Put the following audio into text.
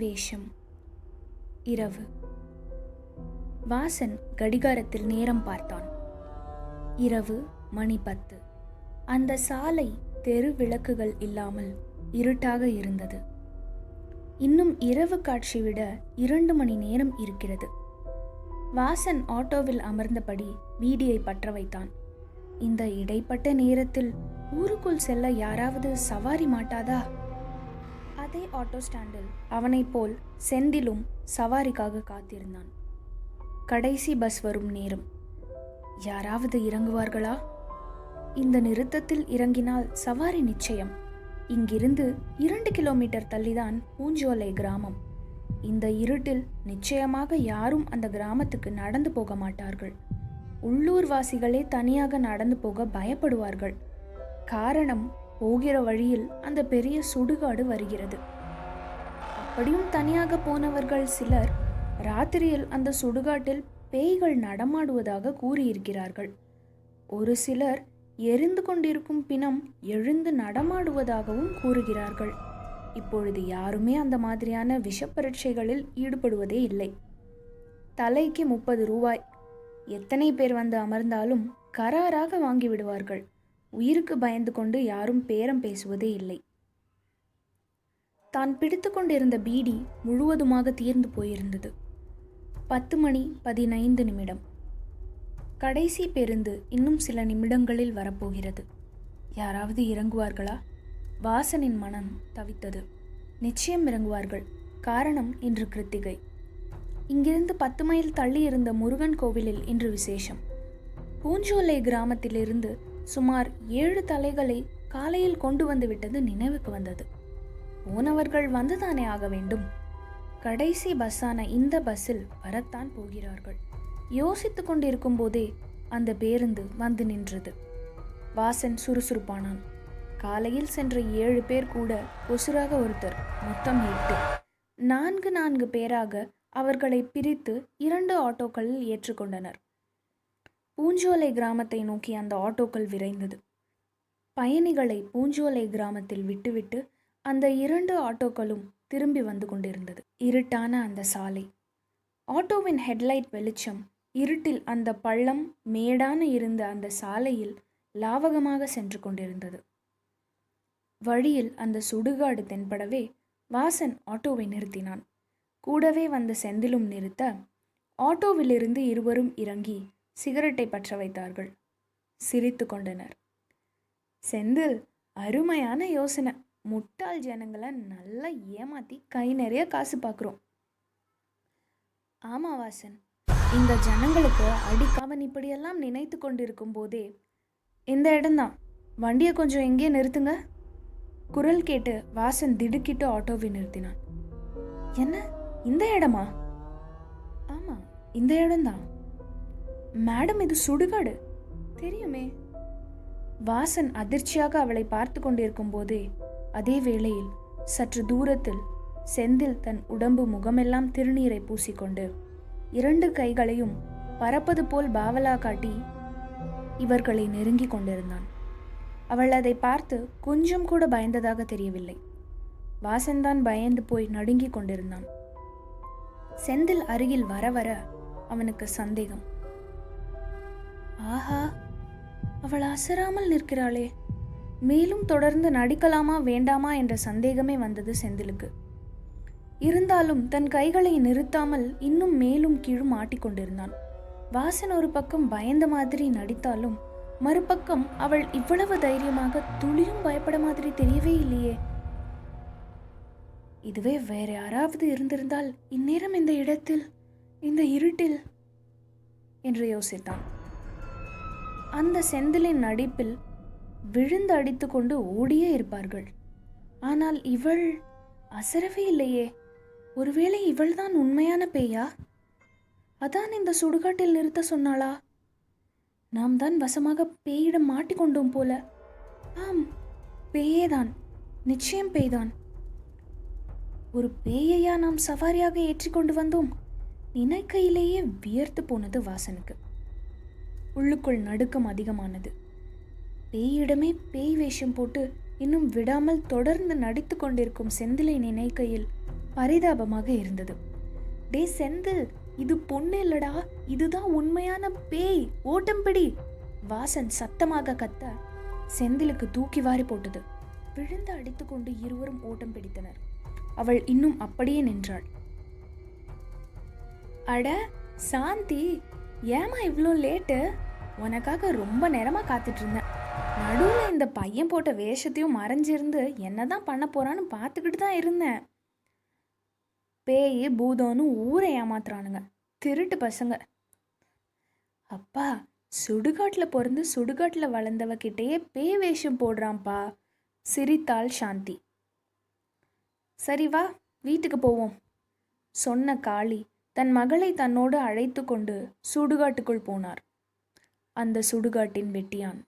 வேஷம். இரவு. வாசன் கடிகாரத்தில் நேரம் பார்த்தான். இரவு மணி பத்து. அந்த சாலை தெரு விளக்குகள் இல்லாமல் இருட்டாக இருந்தது. இன்னும் இரவு காட்சி விட இரண்டு மணி நேரம் இருக்கிறது. வாசன் ஆட்டோவில் அமர்ந்தபடி வீடியை பற்ற வைத்தான். இந்த இடைப்பட்ட நேரத்தில் ஊருக்குள் செல்ல யாராவது சவாரி மாட்டாதா? அதே ஆட்டோ ஸ்டாண்டில் அவனைப் போல் செந்திலும் சவாரிக்காக காத்திருந்தான். கடைசி பஸ் வரும் நேரம். யாராவது இறங்குவார்களா? இந்த நிறுத்தத்தில் இறங்கினால் சவாரி நிச்சயம். இங்கிருந்து இரண்டு கிலோமீட்டர் தள்ளிதான் பூஞ்சோலை கிராமம். இந்த இருட்டில் நிச்சயமாக யாரும் அந்த கிராமத்துக்கு நடந்து போக மாட்டார்கள். உள்ளூர்வாசிகளே தனியாக நடந்து போக பயப்படுவார்கள். காரணம் போகிற வழியில் அந்த பெரிய சுடுகாடு வருகிறது. அப்படியும் தனியாக போனவர்கள் சிலர் ராத்திரியில் அந்த சுடுகாட்டில் பேய்கள் நடமாடுவதாக கூறியிருக்கிறார்கள். ஒரு சிலர் எரிந்து கொண்டிருக்கும் பிணம் எழுந்து நடமாடுவதாகவும் கூறுகிறார்கள். இப்பொழுது யாருமே அந்த மாதிரியான விஷப்பரீட்சைகளில் ஈடுபடுவதே இல்லை. தலைக்கு முப்பது ரூபாய். எத்தனை பேர் வந்து அமர்ந்தாலும் கராராக வாங்கிவிடுவார்கள். உயிருக்கு பயந்து கொண்டு யாரும் பேரம் பேசுவதே இல்லை. தான் பிடித்து கொண்டிருந்த பீடி முழுவதுமாக தீர்ந்து போயிருந்தது. பத்து மணி பதினைந்து நிமிடம். கடைசி பேருந்து இன்னும் சில நிமிடங்களில் வரப்போகிறது. யாராவது இறங்குவார்களா? வாசனின் மனம் தவித்தது. நிச்சயம் இறங்குவார்கள். காரணம் இன்று கிருத்திகை. இங்கிருந்து பத்து மைல் தள்ளி இருந்த முருகன் கோவிலில் இன்று விசேஷம். பூஞ்சோலை கிராமத்திலிருந்து சுமார் ஏழு தலைகளை காலையில் கொண்டு வந்து விட்டது நினைவுக்கு வந்தது. போனவர்கள் வந்துதானே ஆக வேண்டும்? கடைசி பஸ்ஸான இந்த பஸ்ஸில் வரத்தான் போகிறார்கள். யோசித்து கொண்டிருக்கும் போதே அந்த பேருந்து வந்து நின்றது. வாசன் சுறுசுறுப்பானான். காலையில் சென்ற ஏழு பேர் கூட கொசுராக ஒருத்தர் மொத்தம் எட்டு நான்கு நான்கு பேராக அவர்களை பிரித்து இரண்டு ஆட்டோக்களில் ஏற்றுக்கொண்டனர். பூஞ்சோலை கிராமத்தை நோக்கி அந்த ஆட்டோக்கள் விரைந்தது. பயணிகளை பூஞ்சோலை கிராமத்தில் விட்டுவிட்டு அந்த இரண்டு ஆட்டோக்களும் திரும்பி வந்து கொண்டிருந்தது. இருட்டான அந்த சாலை. ஆட்டோவின் ஹெட்லைட் வெளிச்சம் இருட்டில் அந்த பள்ளம் மேடான இருந்த அந்த சாலையில் லாவகமாக சென்று கொண்டிருந்தது. வழியில் அந்த சுடுகாடு தென்படவே வாசன் ஆட்டோவை நிறுத்தினான். கூடவே வந்த செந்திலும் நிறுத்த ஆட்டோவிலிருந்து இருவரும் இறங்கி சிகரெட்டை பற்ற வைத்தார்கள். சிரித்து கொண்டனர். செந்தில் அருமையான யோசனை. முட்டாள் ஜனங்களை நல்லா ஏமாத்தி கை நிறைய காசு பார்க்குறோம் ஆமா வாசன் இந்த ஜனங்களுக்கு அடிக்காவன் இப்படியெல்லாம் நினைத்து கொண்டிருக்கும் போதே இந்த இடம்தான். வண்டியை கொஞ்சம் எங்கேயே நிறுத்துங்க. குரல் கேட்டு வாசன் திடுக்கிட்டு ஆட்டோவை நிறுத்தினான். என்ன? இந்த இடமா? ஆமா இந்த இடம்தான். மேடம் இது சுடுகாடு. தெரியுமே. வாசன் அதிர்ச்சியாக அவளை பார்த்து கொண்டிருக்கும் போதே அதே வேளையில் சற்று தூரத்தில் செந்தில் தன் உடம்பு முகமெல்லாம் திருநீரை பூசிக்கொண்டு இரண்டு கைகளையும் பறப்பது போல் பாவலா காட்டி இவர்களை நெருங்கிக் கொண்டிருந்தான். அவள் அதை பார்த்து கொஞ்சம் கூட பயந்ததாக தெரியவில்லை. வாசன்தான் பயந்து போய் நடுங்கிக் கொண்டிருந்தான். செந்தில் அருகில் வர வர அவனுக்கு சந்தேகம். ஆஹா அவள் அசராமல் நிற்கிறாளே. மேலும் தொடர்ந்து நடிக்கலாமா வேண்டாமா என்ற சந்தேகமே வந்தது செந்திலுக்கு. இருந்தாலும் தன் கைகளை நிறுத்தாமல் இன்னும் மேலும் கீழும் ஆட்டிக்கொண்டிருந்தான் வாசன் ஒரு பக்கம் பயந்த மாதிரி நடித்தாலும் மறுபக்கம் அவள் இவ்வளவு தைரியமாக துளியும் பயப்பட மாதிரி தெரியவே இல்லையே. இதுவே வேற யாராவது இருந்திருந்தால் இந்நேரம் இந்த இடத்தில் இந்த இருட்டில் என்று யோசித்தான். அந்த செந்திலின் நடிப்பில் விழுந்து அடித்துக்கொண்டு ஓடியே இருப்பார்கள். ஆனால் இவள் அசரவே இல்லையே. ஒருவேளை இவள்தான் உண்மையான பேயா? அதான் இந்த சுடுகாட்டில் நிறுத்த சொன்னாளா? நாம் தான் வசமாக பேயிடம் மாட்டிக்கொண்டோம் போல. ஆம் பேயேதான் நிச்சயம் பேய்தான். ஒரு பேயையா நாம் சவாரியாக ஏற்றிக்கொண்டு வந்தோம்? நினைக்கையிலேயே வியர்த்து போனது வாசனுக்கு. உள்ளுக்குள் நடுக்கம் அதிகமானது. பேயிடமே பேய் வேஷம் போட்டு இன்னும் விடாமல் தொடர்ந்து நடித்து கொண்டிருக்கும் செந்திலை நினைக்கையில் பரிதாபமாக இருந்தது. டே செந்தில் இது பொண்ணு இல்லடா இதுதான் உண்மையான பேய் ஓட்டம்பிடி வாசன் சத்தமாக கத்த செந்திலுக்கு தூக்கி வாரி போட்டது. விழுந்து அடித்துக்கொண்டு இருவரும் ஓட்டம் பிடித்தனர். அவள் இன்னும் அப்படியே நின்றாள். அட சாந்தி ஏமா இவ்வளோ லேட்டு? உனக்காக ரொம்ப நேரமாக காத்துட்டு இருந்தேன் நடுவில் இந்த பையன் போட்ட வேஷத்தையும் மறைஞ்சிருந்து என்ன தான் பண்ண போகிறான்னு பார்த்துக்கிட்டு தான் இருந்தேன். பேய் பூதம்னு ஊரை ஏமாத்துறானுங்க. திருட்டு பசங்க. அப்பா சுடுகாட்டில் பிறந்து சுடுகாட்டில் வளர்ந்தவக்கிட்டேயே பேய் வேஷம் போடுறான்ப்பா. சிரித்தாள் சாந்தி. சரி வா வீட்டுக்கு போவோம். சொன்ன காளி தன் மகளை தன்னோடு அழைத்து கொண்டு சுடுகாட்டுக்குள் போனார். அந்த சுடுகாட்டின் வெட்டியான்